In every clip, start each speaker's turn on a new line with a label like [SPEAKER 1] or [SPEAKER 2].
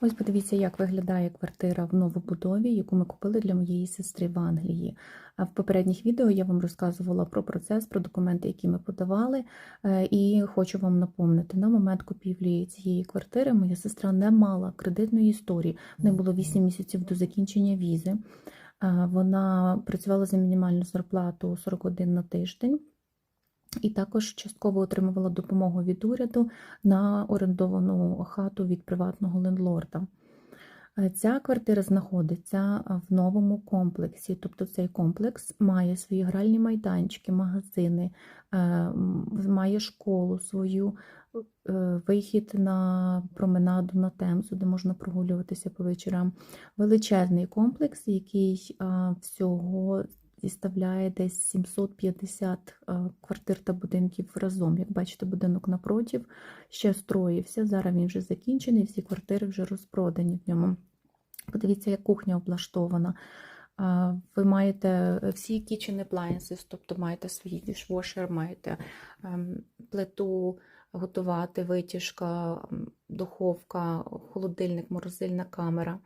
[SPEAKER 1] Ось подивіться, як виглядає квартира в новобудові, яку ми купили для моєї сестри в Англії. В попередніх відео я вам розказувала про процес, про документи, які ми подавали. Е, І хочу вам напомнити, на момент купівлі цієї квартири моя сестра не мала кредитної історії. В неї було 8 місяців до закінчення візи. Е, Вона працювала за мінімальну зарплату 41 на тиждень. І також частково отримувала допомогу від уряду на орендовану хату від приватного лендлорда. Е, Ця квартира знаходиться в новому комплексі, тобто цей комплекс має свої гральні майданчики, магазини, е, має школу свою, е, вихід на променаду на Темзу, де можна прогулюватися по вечорам. Величезний комплекс, який а, зіставляє десь 750 е, квартир та будинків разом. Як бачите, будинок напротив ще строївся. Зараз він вже закінчений, всі квартири вже розпродані в ньому. Подивіться, як кухня облаштована. Ви маєте всі kitchen appliances, тобто маєте свій дішвошер, маєте ем, плиту готувати, витяжка, духовка, холодильник, морозильна камера.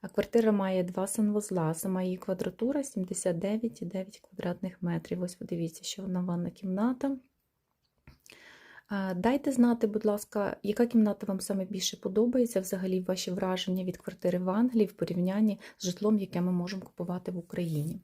[SPEAKER 1] А квартира має два санвузла, сама її квадратура 79,9 квадратних метрів. Ось подивіться, що вона ванна кімната. Дайте знати, будь ласка, яка кімната вам саме більше подобається, взагалі ваші враження від квартири в Англії в порівнянні з житлом, яке ми можемо купувати в Україні.